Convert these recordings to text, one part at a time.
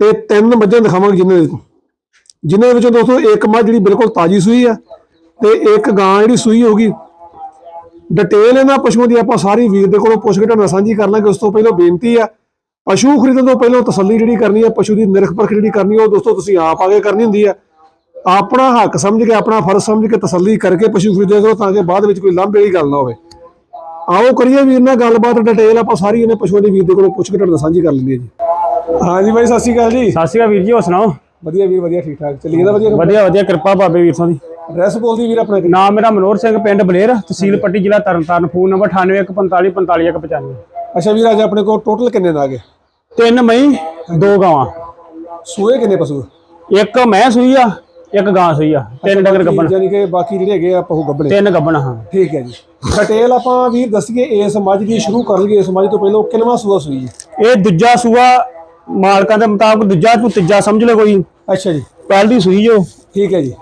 ਤੇ ਤਿੰਨ ਮੱਝਾਂ ਦਿਖਾਵਾਂਗੇ ਜਿਨ੍ਹਾਂ ਦੇ ਜਿਨ੍ਹਾਂ ਦੇ ਵਿੱਚੋਂ ਦੋਸਤੋ, ਇੱਕ ਮੱਝ ਜਿਹੜੀ ਬਿਲਕੁਲ ਤਾਜੀ ਸੂਈ ਆ ਤੇ ਇੱਕ ਗਾਂ ਜਿਹੜੀ ਸੂਈ ਹੋਗੀ ਡਿਟੇਲ ਇਹਨਾਂ ਪਸ਼ੂਆਂ ਦੀ ਆਪਾਂ ਸਾਰੀ ਵੀਰ ਦੇ ਕੋਲੋਂ ਪੁੱਛ ਕੇ ਤੁਹਾਨੂੰ ਸਾਂਝੀ ਕਰ ਲਾਂਗੇ। ਉਸ ਤੋਂ ਪਹਿਲਾਂ ਬੇਨਤੀ ਆ, ਪਸ਼ੂ ਖਰੀਦਣ ਤੋਂ ਪਹਿਲਾਂ ਤਸੱਲੀ ਜਿਹੜੀ ਕਰਨੀ ਆ, ਪਸ਼ੂ ਦੀ ਨਿਰਖ ਪਰਖ ਜਿਹੜੀ ਕਰਨੀ ਆ, ਉਹ ਦੋਸਤੋ ਤੁਸੀਂ ਆਪ ਆਗੇ ਕਰਨੀ ਹੁੰਦੀ ਆ। ਆਪਣਾ ਹੱਕ ਸਮਝ ਕੇ, ਆਪਣਾ ਫਰਜ਼ ਸਮਝ ਕੇ ਤਸੱਲੀ ਕਰਕੇ ਪਸ਼ੂ ਖਰੀਦਿਆ ਕਰੋ ਤਾਂ ਕਿ ਬਾਅਦ ਵਿੱਚ ਕੋਈ ਲਾਂਭੇ ਵਾਲੀ ਗੱਲ ਨਾ ਹੋਵੇ। ਆਓ ਕਰੀਏ ਵੀਰ ਨਾਲ ਗੱਲਬਾਤ ਡਿਟੇਲ ਆਪਾਂ ਸਾਰੀ ਇਹਨੇ ਪਸ਼ੂਆਂ ਦੀ ਵੀਰ ਦੇ ਕੋਲੋਂ ਪੁੱਛ ਕੇ ਤੁਹਾਨੂੰ ਸਾਂਝੀ ਕਰ ਲੈਂਦੇ ਆ ਜੀ। ਹਾਂਜੀ ਬਾਈ ਸਤਿ ਸ਼੍ਰੀ ਅਕਾਲ ਜੀ। ਸਤਿ ਸ਼੍ਰੀ ਅਕਾਲ ਵੀਰ ਜੀ ਹੋਰ ਸੁਣਾਓ? ਵਧੀਆ ਵੀਰ ਵਧੀਆ ਠੀਕ ਠਾਕ। ਚੱਲੀ ਜਾਂਦਾ ਵਧੀਆ। ਵਧੀਆ ਵਧੀਆ ਕਿਰਪਾ ਬਾਬੇ ਵੀਰ ਸਿੰਘ ਦੀ। ਐਡਰੈਸ ਬੋਲਦੀ ਵੀਰ ਆਪਣੇ ਨਾਮ ਮੇਰਾ ਮਨੋਹਰ ਸਿੰਘ ਪਿੰਡ ਬਲੇਰ ਤਹਿਸੀਲ ਪੱਟੀ ਜ਼ਿਲ੍ਹਾ ਤਰਨਤਾਰਨ ਫੋਨ ਨੰਬਰ 9815455195 ਅੱਛਾ ਵੀਰ ਅੱਜ ਆਪਣੇ ਕੋਲ ਟੋਟਲ ਕਿੰਨੇ ਨਾਗੇ ਤਿੰਨ ਮਈ ਦੋ ਗਾਵਾਂ। ਸੂਏ ਕਿੰਨੇ ਪਸ਼ੂ? ਇੱਕ ਮੈਂ ਸੂਈ ਆ ਇੱਕ ਗਾਂ ਸੂਈ ਆ ਤਿੰਨ ਡੰਗਰ ਗੱਬਣ ਯਾਨੀ ਕਿ ਬਾਕੀ ਜਿਹੜੇ ਹੈਗੇ ਆ ਪਹੂ ਗੱਬਣੇ ਤਿੰਨ ਗੱਬਣ ਹਾਂ। ਠੀਕ ਹੈ ਜੀ। ਡਿਟੇਲ ਆਪਾਂ ਵੀਰ ਦੱਸੀਏ ਇਸ ਮੱਝ ਦੀ ਸ਼ੁਰੂ ਕਰ ਲਈਏ ਇਸ ਮੱਝ ਤੋਂ ਪਹਿਲਾਂ ਕਿੰਨਵਾਂ ਸੂਆ ਸੂਈ ਹੈ ਇਹ ਦੂਜਾ ਸੂਆ ਮਾਲਕਾਂ ਦੇ ਮੁਤਾਬਕ ਦੂਜਾ ਤੂੰ ਤੀਜਾ ਸਮਝ ਲੈ ਕੋਈ। ਅੱਛਾ ਜੀ। ਪਹਿਲੀ ਸੂਈ ਜੋ। ਠੀਕ ਹੈ ਜੀ।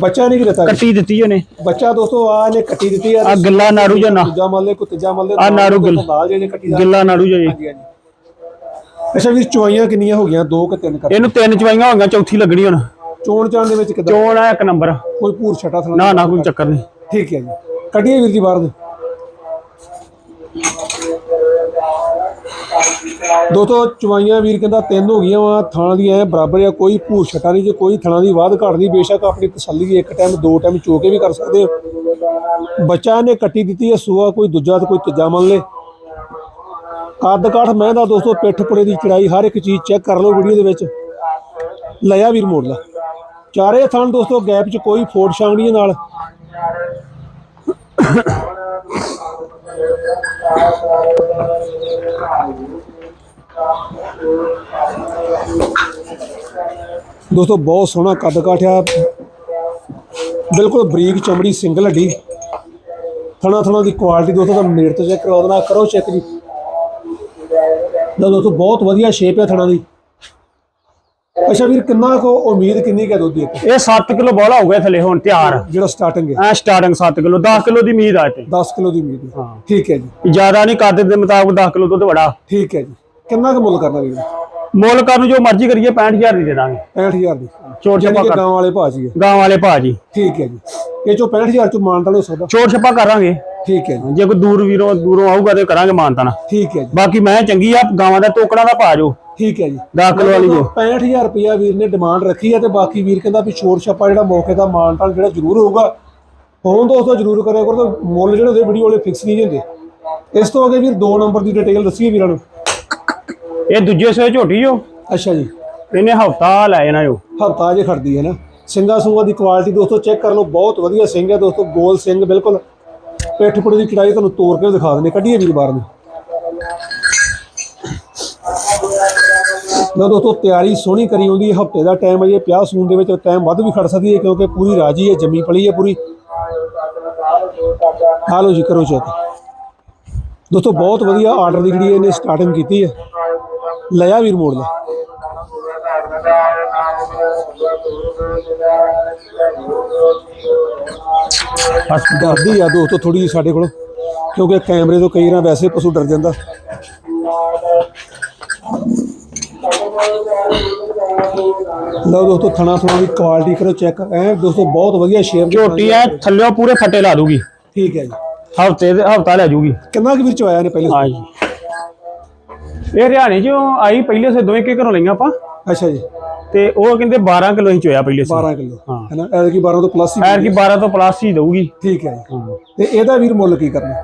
ਬੱਚਾ ਨਹੀਂ ਦਿੱਤਾ ਕੱਟੀ ਦਿੱਤੀ ਉਹਨੇ। ਬੱਚਾ ਦੋਸਤੋ ਆ ਨੇ ਕੱਟੀ ਦਿੱਤੀ ਆ। ਆ ਗਿੱਲਾ ਨਾੜੂ ਜਨਾ ਦੂਜਾ ਮੰਨ ਲੈ ਕੋ ਤੀਜਾ ਮੰਨ ਲੈ ਆਹ ਨਾੜੂ ਗਿੱਲ। ਨਾੜੂ ਜੋ ਜੀ। ਹਾਂਜੀ ਹਾਂਜੀ। ਅੱਛਾ ਵੀਰ ਚੁਆਈਆਂ ਕਿੰਨੀਆਂ ਹੋ ਗਈਆਂ? ਦੋ ਕਿ ਤਿੰਨ ਕਰ ਇਹਨੂੰ ਤਿੰਨ ਚਵਾਈਆਂ ਹੋ ਗਈਆਂ ਚੌਥੀ ਲੱਗਣੀ ਹੁਣ। ਚੋਣ ਚਾਣ ਦੇ ਵਿੱਚ ਕਿਦਾਂ? ਚੋਣ ਆ ਇੱਕ ਨੰਬਰ। ਕੋਈ ਭੂਰ ਛਟਾ ਥਲਾ ਨਾ ਨਾ ਕੋਈ ਚੱਕਰ ਨਹੀਂ। ਠੀਕ ਹੈ ਜੀ। ਕੱਢੀਏ ਵੀਰ ਜੀ ਬਾਹਰ ਦੇ ਦੋਸਤੋ ਚਵਾਈਆਂ ਵੀਰ ਕਹਿੰਦਾ ਤਿੰਨ ਹੋ ਗਈਆਂ ਵਾ, ਥਾਂ ਦੀਆਂ ਐ ਬਰਾਬਰ ਆ, ਕੋਈ ਭੂਰ ਛਟਾ ਨਹੀਂ, ਜੇ ਕੋਈ ਥਣਾ ਦੀ ਵਾਧ ਘਾਟ ਨਹੀਂ, ਬੇਸ਼ੱਕ ਆਪਣੀ ਤਸੱਲੀ ਇੱਕ ਟਾਈਮ ਦੋ ਟਾਈਮ ਚੋ ਕੇ ਵੀ ਕਰ ਸਕਦੇ ਹੋ। ਬੱਚਾ ਨੇ ਕੱਟੀ ਦਿੱਤੀ ਹੈ, ਸੂਆ ਕੋਈ ਦੂਜਾ ਤੇ ਕੋਈ ਤੀਜਾ ਮੰਨ ਲੇ। ਕੱਦ ਕਾਠ ਮੈਂ ਦਾ ਦੋਸਤੋ, ਪਿੱਠ ਪੁੜੇ ਦੀ ਚੜਾਈ, ਹਰ ਇੱਕ ਚੀਜ਼ ਚੈੱਕ ਕਰ ਲਓ ਵੀਡੀਓ ਦੇ ਵਿੱਚ। ਲਿਆ ਵੀਰ ਮੋੜਲਾ। ਚਾਰੇ ਥਣ ਦੋਸਤੋ, ਗੈਪ 'ਚ ਕੋਈ ਫੋੜ ਛਾਂਗ ਨਹੀਂ ਨਾਲ। ਦੋਸਤੋ, ਬਹੁਤ ਸੋਹਣਾ ਕੱਦ ਕਾਠਿਆ। ਬਿਲਕੁਲ ਬਰੀਕ ਚਮੜੀ ਸਿੰਗਲ ਹੱਡੀ। ਥਣਾ ਥਣਾ ਦੀ ਕੁਆਲਿਟੀ ਦੋਸਤੋ ਤਾਂ ਨੇੜ ਤੋਂ ਚੈੱਕ ਕਰਵਾ ਦੇਣਾ ਕਰੋ ਚੈੱਕ ਜੀ। ਦੋਸਤੋ, ਬਹੁਤ ਵਧੀਆ ਸ਼ੇਪ ਹੈ ਥਣਾ ਦੀ। ਅੱਛਾ ਵੀਰ ਕਿੰਨਾ ਕੋ ਉਮੀਦ ਕਿੰਨੀ ਕੁ ਦੁੱਧ ਦੀ? ਇਹ 7 ਕਿਲੋ ਬੋਲਾ ਹੋ ਗਿਆ ਥੱਲੇ ਹੁਣ ਤਿਆਰ। ਜਿਹੜਾ ਸਟਾਰਟਿੰਗ ਹੈ। ਐ ਸਟਾਰਟਿੰਗ 7 ਕਿਲੋ 10 ਕਿਲੋ ਦੀ ਉਮੀਦ ਆ ਤੇ। 10 ਕਿਲੋ ਦੀ ਉਮੀਦ ਹੈ। ਠੀਕ ਹੈ ਜੀ। ਜ਼ਿਆਦਾ ਨਹੀਂ ਕਰਦੇ ਦੇ ਮੁਤਾਬਕ 10 ਕਿਲੋ ਦੁੱਧ ਬੜਾ। ਠੀਕ ਹੈ ਜੀ। ਕਿੰਨਾ ਕੁ ਮੁੱਲ ਕਰਨਾ ਵੀਰ? ਮੁੱਲ ਕਰਨ ਜੋ ਮਰਜ਼ੀ ਕਰੀਏ 65000 ਦੀ ਦੇ ਦਾਂਗੇ। 65000 ਦੀ। ਛੋਟ ਛਪਾ ਕਰ। ਗਾਂ ਵਾਲੇ ਭਾਅ ਜੀ। ਹੈ ਗਾਂ ਵਾਲੇ ਭਾਜੀ ਠੀਕ ਹੈ ਜੀ। ਇਹ ਚੋਂ 65000 ਚੋਂ ਮਾਨਤਾਨ ਹੋ ਸਕਦਾ? ਛੋਟ ਛਪਾ ਕਰਾਂਗੇ। ਠੀਕ ਹੈ ਜੀ। ਜੇ ਕੋਈ ਦੂਰ ਵੀਰੋਂ ਦੂਰੋਂ ਆਊਗਾ ਤੇ ਕਰਾਂਗੇ ਮਾਨਤਾਨਾ। ਠੀਕ ਹੈ ਜੀ। ਬਾਕੀ ਮੈਂ ਚੰਗੀ ਆ ਗਾਵਾਂ ਦਾ ਟੋਕੜਾ ਦਾ ਭਾਜੋ ਠੀਕ ਹੈ ਜੀ। 10 ਕਿਲੋ ਵਾਲੀ ਜੋ। 65000 ਰੁਪਇਆ ਵੀਰ ਨੇ ਡਿਮਾਂਡ ਰੱਖੀ ਹੈ ਤੇ ਬਾਕੀ ਵੀਰ ਕਹਿੰਦਾ ਵੀ ਛੋੜ ਛੱਪਾ ਜਿਹੜਾ ਮੌਕੇ ਦਾ ਮਾਨਤਾਨ ਜਿਹੜਾ ਜ਼ਰੂਰ ਹੋਊਗਾ ਫੋਨ ਦੋਸਤੋ ਜ਼ਰੂਰ ਕਰਿਆ ਕਰੋ ਤੇ ਮੁੱਲ ਜਿਹੜੇ ਉਹਦੇ ਵੀਡੀਓ ਵਾਲੇ ਫਿਕਸ ਨਹੀਂ ਹੁੰਦੇ। ਇਸ ਤੋਂ ਅੱਗੇ ਵੀਰ ਦੋ ਨੰਬਰ ਦੀ ਡਿਟੇਲ ਦੱਸੀਏ ਵੀਰਾਂ ਨੂੰ। ਇਹ ਦੂਜੇ ਸੇ ਝੋਟੀ ਜੋ? ਅੱਛਾ ਜੀ। ਇਹਨੇ ਹਫਤਾ ਲੈ ਜਾਣਾ ਜੋ। ਹਫਤਾ ਜੇ ਖੜਦੀ ਹੈ ਨਾ। ਸਿੰਘਾ ਸੁੰਗਾ ਦੀ ਕੁਆਲਿਟੀ ਦੋਸਤੋ ਚੈੱਕ ਕਰ ਲਓ ਬਹੁਤ ਵਧੀਆ ਸਿੰਘ ਹੈ ਦੋਸਤੋ ਗੋਲ ਸਿੰਘ ਬਿਲਕੁਲ। ਪਿੱਠ ਪੁੜੇ ਦੀ ਚੜਾਈ ਤੁਹਾਨੂੰ ਤੋੜ ਕੇ ਦਿਖਾ ਦਿੰਦੇ, ਕੱਢੀਏ ਵੀਰ ਬਾਹਰ ਨੂੰ। ਲਓ ਦੋਸਤੋ, ਤਿਆਰੀ ਸੋਹਣੀ ਕਰੀ ਹੁੰਦੀ ਹੈ, ਹਫ਼ਤੇ ਦਾ ਟਾਈਮ ਅਜੇ ਪਿਆ ਸੂਨ ਦੇ ਵਿੱਚ ਟਾਈਮ ਵੱਧ ਵੀ ਖੜ ਸਕਦੀ ਹੈ, ਕਿਉਂਕਿ ਪੂਰੀ ਰਾਜੀ ਹੈ, ਜੰਮੀ ਪਲੀ ਹੈ ਪੂਰੀ। ਹਾਲੋ ਜੀ, ਕਰੋ ਚੈੱਕ ਦੋਸਤੋ, ਬਹੁਤ ਵਧੀਆ ਆਰਡਰ ਦੀ ਜਿਹੜੀ ਇਹਨੇ ਸਟਾਰਟਿੰਗ ਕੀਤੀ ਹੈ। ਲਿਆ ਵੀਰ ਮੋੜ ਦਾ ਬਸ ਡਰਦੀ ਆ ਦੋਸਤੋ ਥੋੜੀ ਸਾਡੇ ਕੋਲ ਕਿਉਂਕਿ ਕੈਮਰੇ ਤੋਂ ਕਈ ਵਾਰ ਵੈਸੇ ਪਸ਼ੂ ਡਰ ਜਾਂਦਾ। ਲਓ ਦੋਸਤੋ ਥਣਾ ਥਣਾ ਦੀ ਕੁਆਲਿਟੀ ਕਰੋ ਚੈੱਕ ਐ ਦੋਸਤੋ ਬਹੁਤ ਵਧੀਆ ਸ਼ੇਪ ਦੀ ਝੋਟੀ ਐ ਥੱਲਿਓਂ ਪੂਰੇ ਫੱਟੇ ਲਾ ਦੂਗੀ। ਠੀਕ ਹੈ ਜੀ। ਹਫ਼ਤੇ ਹਫਤਾ ਲੈ ਜੂਗੀ। ਕਿੰਨਾ ਕੁ ਵੀਰ ਚਵਾਇਆ ਨੇ ਪਹਿਲੇ? ਹਾਂ ਜੀ ਇਹ ਹਰਿਆਣੇ ਚੋਂ ਆਈ ਪਹਿਲੇ ਸੇ ਦੋਵੇਂ ਕੇ ਘਰੋਂ ਲਈਆਂ ਆਪਾਂ। ਅੱਛਾ ਜੀ। ਤੇ ਉਹ ਕਹਿੰਦੇ 12 ਕਿਲੋ ਹੀ ਚੋਇਆ ਪਹਿਲੇ ਸੇ 12 ਕਿਲੋ। ਹਾਂ। ਹੈ ਨਾ? ਐਰ ਕੀ 12 ਤੋਂ ਪਲੱਸ ਹੀ ਐਰ ਕੀ 12 ਤੋਂ ਪਲੱਸ ਹੀ ਦਊਗੀ। ਠੀਕ ਹੈ ਜੀ। ਤੇ ਇਹਦਾ ਵੀਰ ਮੁੱਲ ਕੀ ਕਰਨਾ?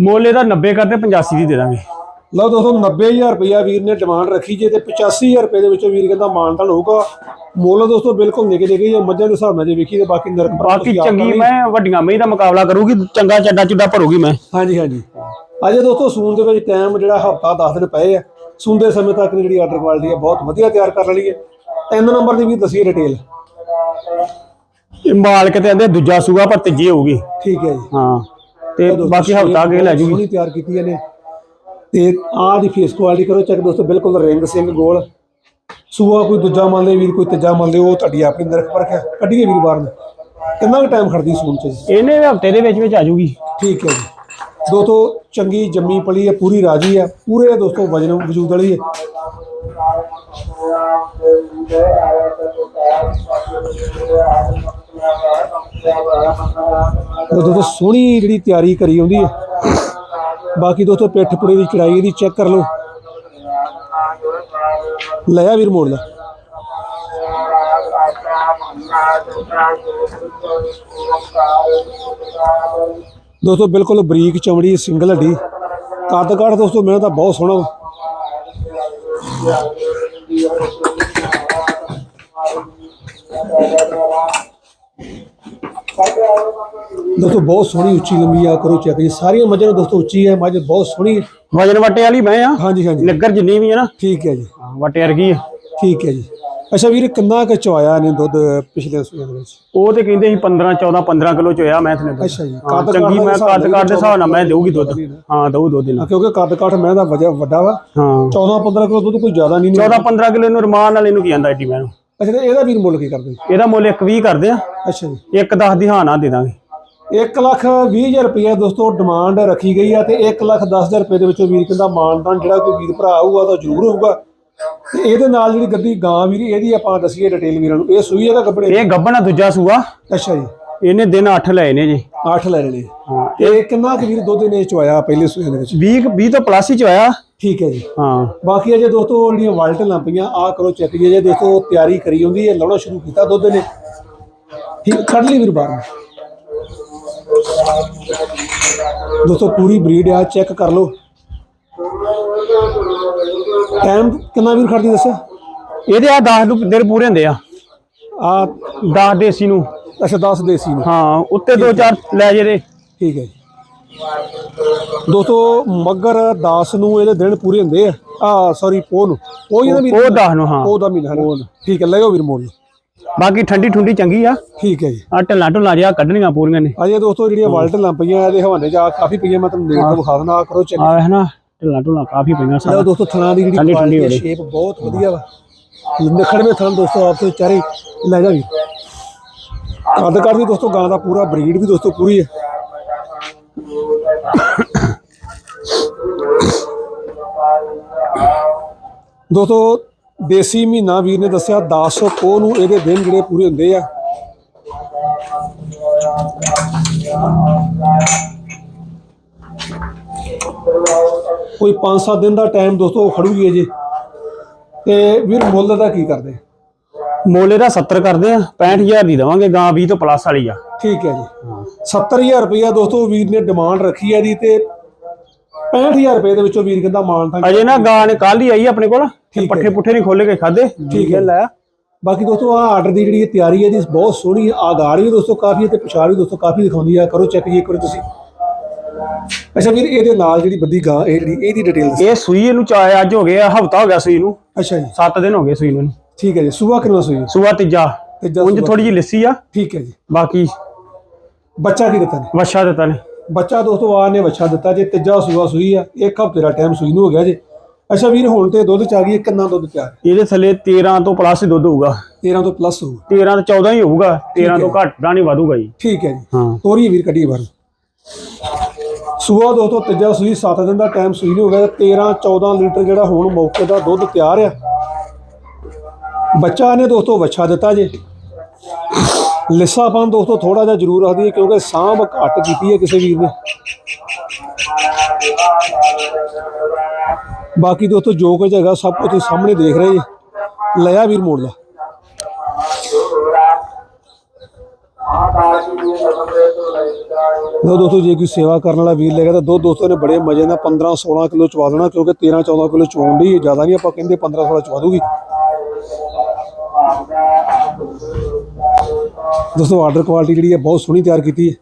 ਮੁੱਲ ਇਹਦਾ 90 ਕਰਦੇ 85 ਦੀ ਦੇ ਦਾਂਗੇ। ਲਓ ਦੋਸਤੋ 90000 ਰੁਪਇਆ ਵੀਰ ਨੇ ਡਿਮਾਂਡ ਰੱਖੀ ਜੇ ਤੇ 85000 ਰੁਪਏ ਦੇ ਵਿੱਚੋਂ ਵੀਰ ਕਹਿੰਦਾ ਮਾਨਤਾਨ ਹੋਊਗਾ ਮੁੱਲ ਦੋਸਤੋ ਬਿਲਕੁਲ ਨਿਕੇ ਨਿਕੇ ਜਾਂ ਮੱਝਾਂ ਦੇ ਹਿਸਾਬ ਨਾਲ ਜੇ ਵੇਖੀ ਤੇ ਬਾਕੀ ਨਰਕ ਬਾਕੀ ਚੰਗੀ ਮੈਂ ਵੱਡੀਆਂ ਮਹੀਂ ਦਾ ਮੁਕਾਬਲਾ ਕਰੂਗੀ ਚੰਗਾ ਚੱਡਾ ਚੁੱਡਾ ਭਰੂਗੀ ਮੈਂ। ਹਾਂਜੀ ਹਾਂਜੀ। ਅਜੇ ਦੋਸਤੋ ਸੂਨ ਦੇ ਵਿੱਚ ਟਾਈਮ ਜਿਹੜਾ ਹਫਤਾ 10 ਦਿਨ ਪਏ ਆ। ਸੂਨ ਦੇ ਸਮੇਂ ਤੱਕ ਜਿਹੜੀ ਆਰਡਰ ਕੁਆਲਿਟੀ ਹੈ ਬਹੁਤ ਵਧੀਆ ਤਿਆਰ ਕਰ ਲਈ ਹੈ ਤਿੰਨ ਨੰਬਰ ਦੀ ਵੀ ਦੱਸੀਏ ਡਿਟੇਲ ਇਹ ਮਾਲਕ ਤੇ ਆਂਦੇ ਦੂਜਾ ਸੂਆ ਪਰ ਤੀਜੀ ਹੋਊਗੀ। ਠੀਕ ਹੈ ਜੀ। ਹਾਂ ਤੇ ਬਾਕੀ ਹਫਤਾ ਅੱਗੇ ਲੈ ਜੂਗੀ। ਸੋਹਣੀ ਤਿਆਰ ਕੀਤੀ ਇਹਨੇ। ਤੇ ਆਹ ਦੀ ਫੇਸ ਕੁਆਲਿਟੀ ਕਰੋ ਚੈੱਕ ਦੋਸਤੋ ਬਿਲਕੁਲ ਰਿੰਗ ਸਿੰਘ ਗੋਲ। ਸੂਆ ਕੋਈ ਦੂਜਾ ਮੰਨ ਲੈ ਵੀਰ ਕੋਈ ਤੀਜਾ ਮੰਨ ਲੈ ਉਹ ਤੁਹਾਡੀ ਆਪਣੀ ਨਿਰਖ ਪਰਖ ਹੈ। ਕੱਢੀਏ ਵੀਰ ਬਾਹਰ ਨੂੰ। ਕਿੰਨਾ ਟਾਈਮ ਖੜਦੀ ਸੂਣ ਚ ਜੀ? ਇਹਨੇ ਹਫ਼ਤੇ ਦੇ ਵਿੱਚ ਵਿੱਚ ਆ ਜੂਗੀ। ਠੀਕ ਹੈ ਜੀ। ਦੋਸਤੋ, ਚੰਗੀ ਜੰਮੀ ਪਲੀ ਹੈ, ਪੂਰੀ ਰਾਜੀ ਹੈ। ਪੂਰੇ ਦੋਸਤੋ ਵਜਨ ਵਜੂਦ ਵਾਲੀ ਹੈ। ਦੋਸਤੋ, ਸੋਹਣੀ ਜਿਹੜੀ ਤਿਆਰੀ ਕਰੀ ਹੁੰਦੀ ਹੈ। ਬਾਕੀ ਦੋਸਤੋ, ਪਿੱਠ ਪੁੜੇ ਦੀ ਚੜਾਈ ਇਹਦੀ ਚੈੱਕ ਕਰ ਲਓ। ਲਿਆ ਵੀਰ ਮੋੜ ਦਾ ਦੋਸਤੋ ਬਿਲਕੁਲ ਬਰੀਕ ਚਮੜੀ ਸਿੰਗਲ ਹੱਡੀ। ਕੱਦ ਕਾਠ ਦੋਸਤੋ ਮੈਨੂੰ ਤਾਂ ਬਹੁਤ ਸੋਹਣਾ। ਦੋਸਤੋ ਬਹੁਤ ਸੋਹਣੀ ਉੱਚੀ ਲੰਮੀ ਆ ਕਰੋ ਚੈੱਕ ਜੀ। ਸਾਰੀਆਂ ਮੱਝਾਂ ਨੂੰ ਦੋਸਤੋ ਉੱਚੀ ਹੈ ਮੱਝ ਬਹੁਤ ਸੋਹਣੀ। ਵਜਨ ਵਟੇ ਵਾਲੀ ਮੈਂ ਆ। ਹਾਂਜੀ ਹਾਂਜੀ। ਨਿੱਗਰ ਜਿੰਨੀ ਵੀ ਹੈ ਨਾ। ਠੀਕ ਹੈ ਜੀ। ਵਟੇ ਵਰਗੀ ਠੀਕ ਹੈ ਜੀ। ਅੱਛਾ ਵੀਰ ਕਿੰਨਾ ਕੁ ਚਵਾਇਆ ਨੇ ਦੁੱਧ ਪਿਛਲੇ ਸੂਏ ਦੇ ਵਿੱਚ? ਉਹ ਤੇ ਕਹਿੰਦੇ ਸੀ 15 14 15 ਕਿਲੋ ਚ ਹੋਇਆ ਮੈਂ ਥਨੇ ਅੱਛਾ ਜੀ ਹਾਂ, ਕੱਦ ਚੰਗੀ ਕਾਠ ਮੈਂ ਕੱਦ ਕੱਦ ਦੇ ਹਿਸਾਬ ਨਾਲ ਮੈਂ ਦੇਊਗੀ ਦੁੱਧ। ਹਾਂ ਦਊ ਦੁੱਧ ਹਾਂ, ਕਿਉਂਕਿ ਕੱਦ ਕਾਠ ਮੈਂ ਦਾ ਵਜਾ ਵੱਡਾ ਵਾ। ਹਾਂ। 14 15 ਕਿਲੋ ਦੁੱਧ ਕੋਈ ਜ਼ਿਆਦਾ ਨਹੀਂ 14 15 ਕਿਲੋ ਇਹਨੂੰ ਰਮਾਨ ਨਾਲ ਇਹਨੂੰ ਕੀ ਆਂਦਾ ਏਟੀ ਮੈਨੂੰ। ਅੱਛਾ ਤੇ ਇਹਦਾ ਵੀਰ ਮੁੱਲ ਕੀ ਕਰਦੇ? ਇਹਦਾ ਮੁੱਲ 1 20 ਕਰਦੇ ਆ। ਅੱਛਾ ਜੀ। ਇੱਕ 10 ਦੀ ਹਾਂ ਨਾ ਦੇ ਦਾਂਗੇ। 1 ਲੱਖ 20 ਹਜ਼ਾਰ ਰੁਪਏ ਦੋਸਤੋ ਡਿਮਾਂਡ ਰੱਖੀ ਗਈ ਆ ਤੇ 1 ਲੱਖ 10 ਹਜ਼ਾਰ ਰੁਪਏ ਦੇ ਵਿੱਚੋਂ ਵੀਰ ਕਹਿੰਦਾ ਮਾਨਦਾਨ ਜਿਹੜਾ ਕੋਈ ਵੀਰ ਭਰਾ ਆਊਗਾ ਤਾਂ ਜ਼ਰੂਰ ਹੋਊਗਾ। ਤੇ ਇਹਦੇ ਨਾਲ ਜਿਹੜੀ ਗੱਡੀ ਗਾਂ ਵੀਰ ਇਹਦੀ ਆਪਾਂ ਦਸੀਏ ਡਿਟੇਲ ਵੀਰਾਂ ਨੂੰ। ਇਹ ਸੂਈ ਹੈਗਾ ਕੱਪੜੇ? ਇਹ ਗੱਬਣਾ ਦੂਜਾ ਸੂਆ। ਅੱਛਾ ਜੀ। ਇਹਨੇ ਦਿਨ 8 ਲਏ ਨੇ ਜੀ। 8 ਲੈ ਲੈਣੇ ਹਾਂ। ਤੇ ਕਿੰਨਾ ਕੁ ਵੀਰ ਦੁੱਧ ਨੇ ਚਵਾਇਆ ਪਹਿਲੇ ਸੂਏ ਦੇ ਵਿੱਚ? 20 20 ਤੋਂ ਪਲੱਸ ਹੀ ਚ ਆਇਆ। ਠੀਕ ਹੈ ਜੀ। ਹਾਂ। ਬਾਕੀ ਅਜੇ ਦੋਸਤੋ ਜਿਹੜੀਆਂ ਵਾਲਟਲਾਂ ਪਈਆਂ ਆ ਕਰੋ ਚੈੱਕ ਜੀ। ਅਜੇ ਦੋਸਤੋ ਤਿਆਰੀ ਕਰੀ ਹੁੰਦੀ ਹੈ। ਲਾਉਣਾ ਸ਼ੁਰੂ ਕੀਤਾ ਦੁੱਧ ਨੇ ਠੀਕ ਕੱਢ ਲਈ ਵੀਰ ਬਾਹਰ। ਦੋਸਤੋ ਪੂਰੀ ਬਰੀਡ ਆ ਚੈੱਕ ਕਰ ਲਓ। ਟਾਈਮ ਕਿੰਨਾ ਵੀਰ ਖੜਦੀ ਦੱਸਿਆ? ਇਹਦੇ ਆ 10 ਦਿਨ ਪੂਰੇ ਹੁੰਦੇ ਆ। ਆ 10 ਦੇਸੀ ਨੂੰ। ਅੱਛਾ 10 ਦੇਸੀ ਨੂੰ। ਹਾਂ ਉੱਤੇ ਦੋ ਚਾਰ ਲੈ ਜੇ ਦੇ ਠੀਕ ਹੈ ਜੀ। ਦੋਸਤੋ ਮੱਗਰ 10 ਨੂੰ ਇਹਦੇ ਦਿਨ ਪੂਰੇ ਹੁੰਦੇ ਆ। ਆ ਸੌਰੀ ਪੋ ਨੂੰ। ਉਹ ਇਹਦਾ ਵੀਰ ਉਹ 10 ਨੂੰ ਹਾਂ। ਉਹ ਦਾ ਮਹੀਨਾ ਹੈ? ਠੀਕ ਹੈ ਲੈ ਜਾਓ ਵੀਰ ਮੋਲ ਬਾਕੀ ਠੰਡੀ ਠੁੰਡੀ ਚੰਗੀ ਆ। ਠੀਕ ਹੈ ਜੀ। ਆ ਢੱਲਾ ਢੁੱਲਾ ਜਿਹਾ ਕੱਢਣੀਆਂ ਪੂਰੀਆਂ ਨੇ। ਅਜੇ ਦੋਸਤੋ ਜਿਹੜੀਆਂ ਵਾਲਟ ਪਈਆਂ ਇਹਦੇ ਹਵਾਨੇ ਜਾ ਕਾਫੀ ਪਈਆਂ ਮੈਂ ਤੁਹਾਨੂੰ ਦੇਖ ਕੇ ਵਿਖਾ ਦਿੰਦਾ ਕਰੋ ਚੈੱਕ ਆ ਵੇਖ ਨਾ। ਢੱਲਾ ਢੁੱਲਾ ਕਾਫੀ ਪਈਆਂ ਲਓ ਸਾਰਾ। ਦੋਸਤੋ ਥਣਾ ਦੀ ਜਿਹੜੀ ਕੁਆਲਿਟੀ ਸ਼ੇਪ ਬਹੁਤ ਵਧੀਆ ਵਾ। ਨਿਖੜਵੇਂ ਥਣ ਦੋਸਤੋ ਆਪ ਤੋਂ ਚਾਰੇ ਲੈ ਜਾ ਵੀ ਕੱਦ ਕੱਦ ਵੀ ਦੋਸਤੋ ਗਾਂ ਦਾ ਪੂਰਾ ਬਰੀਡ ਵੀ ਦੋਸਤੋ ਪੂਰੀ ਹੈ। ਦੋਸਤੋ ਦੇਸੀ ਮਹੀਨਾ ਵੀਰ ਨੇ ਦੱਸਿਆ 10 ਕੋ ਨੂੰ ਇਹਦੇ ਦਿਨ ਜਿਹੜੇ ਪੂਰੇ ਹੁੰਦੇ ਆ। ਕੋਈ 5-7 ਦਿਨ ਦਾ ਟਾਈਮ ਦੋਸਤੋ ਖੜੂਗੀ ਅਜੇ। ਤੇ ਵੀਰ ਮੁੱਲ ਦਾ ਕੀ ਕਰਦੇ? ਮੋਲੇ ਦਾ 70 ਕਰਦੇ ਆ 65000 ਦੀ ਦਵਾਂਗੇ ਗਾਂ 20 ਤੋਂ ਪਲੱਸ ਵਾਲੀ ਆ। ਠੀਕ ਹੈ ਜੀ। 70000 ਰੁਪਇਆ ਦੋਸਤੋ ਵੀਰ ਨੇ ਡਿਮਾਂਡ ਰੱਖੀ ਹੈ ਦੀ ਤੇ 65000 ਰੁਪਏ ਦੇ ਵਿੱਚੋਂ ਵੀਰ ਕਹਿੰਦਾ ਮਾਨ ਤਾਂ ਅਜੇ ਨਾ ਗਾਂ ਨੇ ਕੱਲ ਹੀ ਆਈ ਆਪਣੇ ਕੋਲ ਪੱਠੇ ਪੁੱਠੇ ਨਹੀਂ ਖੋਲੇ ਕੇ ਖਾਦੇ ਠੀਕ ਹੈ। ਲੈ ਬਾਕੀ ਦੋਸਤੋ ਆ ਆਰਡਰ ਦੀ ਜਿਹੜੀ ਤਿਆਰੀ ਹੈ ਦੀ ਬਹੁਤ ਸੋਹਣੀ ਆਗਾਰ ਵੀ ਦੋਸਤੋ ਕਾਫੀ ਤੇ ਪਛਾੜ ਦੋਸਤੋ ਕਾਫੀ ਦਿਖਾਉਂਦੀ ਆ। ਕਰੋ ਚੈੱਕ ਜੀ ਇੱਕ ਵਾਰੀ ਤੁਸੀਂ। ਅੱਛਾ ਵੀਰ ਇਹਦੇ ਨਾਲ ਜਿਹੜੀ ਬੱਦੀ ਗਾਂ ਇਹ ਜਿਹੜੀ ਇਹਦੀ ਡਿਟੇਲ ਦੱਸੋ। ਇਹ ਸੂਈ ਇਹਨੂੰ ਚਾਇਆ ਅੱਜ ਹੋ ਗਿਆ ਹਫਤਾ ਹੋ ਗਿਆ ਸੂਈ ਨੂੰ। ਅੱਛਾ ਜੀ। 7 ਦਿਨ ਹੋ ਗਏ ਸੂਈ ਨੂੰ। ਠੀਕ ਹੈ ਜੀ ਸੂਆ ਕਿੰਨਾ ਸੂਈ ਸੂਆ ਤੀਜਾ। ਤੀਜਾ ਉਂਝ। ਥੋੜੀ ਜਿਹੀ ਲਿੱਸੀ ਆ। ਠੀਕ ਹੈ ਜੀ। ਬਾਕੀ ਬੱਚਾ ਕੀ ਦਿੱਤਾ ਨੇ? ਵਛਾ ਦਿੱਤਾ ਨੇ। ਬੱਚਾ ਦੋਸਤੋ ਆ ਨੇ ਬੱਚਾ ਦਿੱਤਾ ਜੇ ਤੀਜਾ ਸੂਆ ਸੂਈ ਆ। ਇੱਕ ਹਫ਼ਤੇ ਦਾ ਟਾਈਮ ਸੂਈ ਨੂੰ ਹੋ ਗਿਆ ਜੇ। ਅੱਛਾ ਵੀਰ ਹੁਣ ਤੇ ਦੁੱਧ ਚ ਆ ਗਈ ਕਿੰਨਾ ਦੁੱਧ ਹੈ? ਇਹਦੇ ਥੱਲੇ 13 ਤੋਂ ਪਲੱਸ ਦੁੱਧ ਹੋਊਗਾ। 13 ਤੋਂ ਪਲੱਸ ਹੋਊ 13 ਤੋਂ 14 ਹੀ ਹੋਊਗਾ। 13 ਤੋਂ ਘੱਟ ਦਾ ਨਹੀਂ ਵਧੂਗਾ ਜੀ। ਠੀਕ ਹੈ ਜੀ। ਹਾਂ। ਤੋਰੀ ਵੀਰ ਕੱਢੀ ਬਾਹਰ। ਸੂਆ ਦੋਸਤੋ ਤੀਜਾ ਸੂਈ 7 ਦਿਨ ਦਾ ਟਾਈਮ ਸੂਈ ਨੂੰ ਹੋ ਗਿਆ 13 14 ਲੀਟਰ ਜਿਹੜਾ ਹੁਣ ਮੌਕੇ ਦਾ ਦੁੱਧ ਤਿਆਰ ਆ। ਬੱਚਾ ਨੇ ਦੋਸਤੋ ਵੱਛਾ ਦਿੱਤਾ ਜੇ। ਲਿੱਸਾਪਨ ਦੋਸਤੋ ਥੋੜਾ ਜਿਹਾ ਜ਼ਰੂਰ ਰੱਖਦੀ ਹੈ, ਕਿਉਂਕਿ ਸਾਂਭ ਘੱਟ ਕੀਤੀ ਹੈ ਕਿਸੇ ਵੀਰ ਨੇ। ਬਾਕੀ ਦੋਸਤੋ ਜੋ ਕੁਝ ਹੈਗਾ, ਸਭ ਕੁਝ ਸਾਹਮਣੇ ਦੇਖ ਰਹੇ ਜੀ। ਲਿਆ ਵੀਰ ਮੋੜ ਲਾ। ਲੋ ਦੋਸਤੋ, ਜੇ ਕੋਈ ਸੇਵਾ ਕਰਨ ਵਾਲਾ ਵੀਰ ਲੇਗਾ ਤਾਂ ਦੋ ਦੋਸਤੋ ਨੇ ਬੜੇ ਮਜ਼ੇ ਨਾਲ 15 16 ਕਿਲੋ ਚਵਾ ਦੇਣਾ ਕਿਉਂਕਿ 13 14 ਕਿਲੋ ਚਵਾਉਣ ਦੀ ਜ਼ਿਆਦਾ ਨਹੀਂ, ਆਪਾਂ ਕਹਿੰਦੇ 15 16 ਚਵਾ ਦੂਗੀ ਦੋਸਤੋ ਆਰਡਰ ਕੁਆਲਿਟੀ ਜਿਹੜੀ ਹੈ ਬਹੁਤ ਸੋਹਣੀ ਤਿਆਰ ਕੀਤੀ ਹੈ।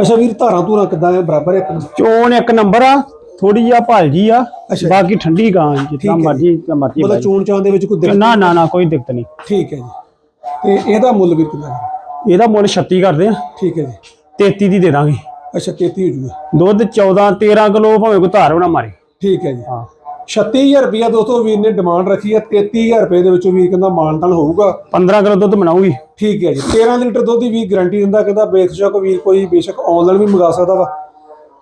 ਅੱਛਾ ਵੀਰ, ਧਾਰਾਂ ਧੂਰਾਂ ਕਿੱਦਾਂ ਹੈ ਬਰਾਬਰ ਇੱਕ ਚੋਣ ਇੱਕ ਨੰਬਰ ਆ। ਥੋੜੀ ਜਿਹੀ ਭਲ ਜੀ ਆ ਅੱਛਾ। ਬਾਕੀ ਠੰਡੀ ਗਾਂ ਠੀਕ ਹੈ ਜੀ। ਮਰਜ਼ੀ ਜਿੱਦਾਂ ਮਰਜ਼ੀ ਮਤਲਬ ਚੋਣ ਚਾਂ ਦੇ ਵਿੱਚ ਕੋਈ ਦਿੱਕਤ ਨਾ ਨਾ ਨਾ ਕੋਈ ਦਿੱਕਤ ਨਹੀਂ। ਠੀਕ ਹੈ ਜੀ। ਤੇ ਇਹਦਾ ਮੁੱਲ ਵੀ ਕਿੰਨਾ ਹੈ? ਇਹਦਾ ਮੁੱਲ 36 ਕਰਦੇ ਆ। ਠੀਕ ਹੈ ਜੀ। 33 ਦੀ ਦੇ ਦਾਂਗੇ। ਅੱਛਾ 33 ਹੋ ਜੂਗਾ। ਦੁੱਧ 14 13 ਕਿਲੋ ਭਾਵੇਂ ਕੋਈ ਧਾਰ ਬਣਾ ਮਾਰੇ। ਠੀਕ ਹੈ ਜੀ। ਹਾਂ। 36000 ਰੁਪਇਆ ਦੋਸਤੋ ਵੀਰ ਨੇ ਡਿਮਾਂਡ ਰੱਖੀ ਹੈ। 33000 ਰੁਪਏ ਦੇ ਵਿੱਚੋਂ ਵੀਰ ਕਹਿੰਦਾ ਮਾਨਤਾਨ ਹੋਊਗਾ। 15 ਕਿਲੋ ਦੁੱਧ ਬਣਾਉਗੀ ਠੀਕ ਹੈ ਜੀ। 13 ਲੀਟਰ ਦੁੱਧ ਦੀ ਵੀ ਗਾਰੰਟੀ ਦਿੰਦਾ ਕਹਿੰਦਾ ਬੇਸ਼ੱਕ ਵੀਰ ਕੋਈ ਬੇਸ਼ੱਕ ਆਨਲਾਈਨ ਵੀ ਮੰਗਾ ਸਕਦਾ ਵਾ।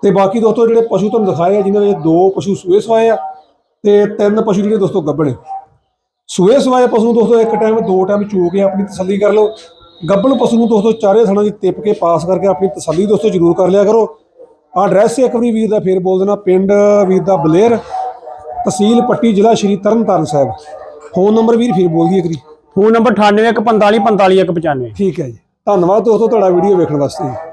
ਤੇ ਬਾਕੀ ਦੋਸਤੋ ਜਿਹੜੇ ਪਸ਼ੂ ਤੁਹਾਨੂੰ ਦਿਖਾਏ ਆ ਜਿਨ੍ਹਾਂ ਵਿੱਚ ਦੋ ਪਸ਼ੂ ਸੂਏ ਸਵਾਏ ਆ ਤੇ ਤਿੰਨ ਪਸ਼ੂ ਜਿਹੜੇ ਦੋਸਤੋ ਗੱਭਣੇ ਸੂਏ ਸਵਾਏ ਪਸ਼ੂ ਦੋਸਤੋ ਇੱਕ ਟਾਈਮ ਦੋ ਟਾਈਮ ਚੋ ਕੇ ਆਪਣੀ ਤਸੱਲੀ ਕਰ ਲਓ। ਗੱਭਣ ਪਸ਼ੂ ਨੂੰ ਦੋਸਤੋ ਚਾਰੇ ਥਣਾ ਦੀ ਟਿਪ ਕੇ ਪਾਸ ਕਰਕੇ ਆਪਣੀ ਤਸੱਲੀ ਦੋਸਤੋ ਜ਼ਰੂਰ ਕਰ ਲਿਆ ਕਰੋ। ਆ ਐਡਰੈਸ ਇੱਕ ਵਾਰੀ ਵੀਰ ਦਾ ਫੇਰ ਬੋਲ ਦੇਣਾ ਪਿੰਡ ਵੀਰ ਦਾ ਬਲੇਰ ਤਹਿਸੀਲ ਪੱਟੀ ਜ਼ਿਲ੍ਹਾ ਸ਼੍ਰੀ ਤਰਨਤਾਰਨ ਸਾਹਿਬ। ਫੋਨ ਨੰਬਰ ਵੀਰ ਫਿਰ ਬੋਲ ਦਈਏ ਕਰੀ ਫੋਨ ਨੰਬਰ 98 145 45 195 ਠੀਕ ਹੈ ਜੀ। ਧੰਨਵਾਦ ਦੋਸਤੋ ਤੁਹਾਡਾ ਵੀਡੀਓ ਵੇਖਣ ਵਾਸਤੇ।